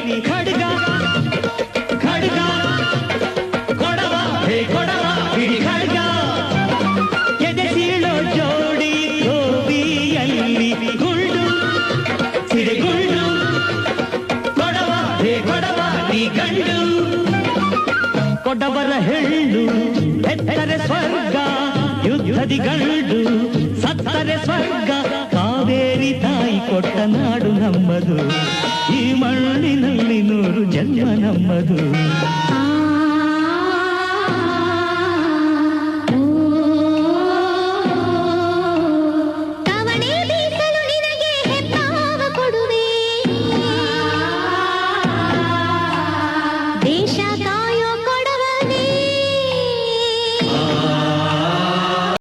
ఇది ఖడ్గా ఖడ్గా కొడవ హే కొడవ ఇది ఖడ్గా ಎದೆಸಿಳೋ ಜೋಡಿ ಗೋಬಿಯಲ್ಲಿ ಗುಂಡು ಸಿಡಿ ಗುಂಡು ಕೊಡವ ಹೇ ಕೊಡವ ಈ ಗಂಡು ಕೊಡವರ ಹೆಳ್ಳು ಎತ್ತರೆ ಸ್ವರ್ಗ ಯುದ್ಧದಿ ಗಂಡು ಸತ್ತರೆ ಸ್ವರ್ಗ ಕಾವೇರಿ ತಾಯಿ ಕೊಟ್ಟ ನಾಡು ನಮ್ಮದು ಈ ಮಣ್ಣು ಮಧು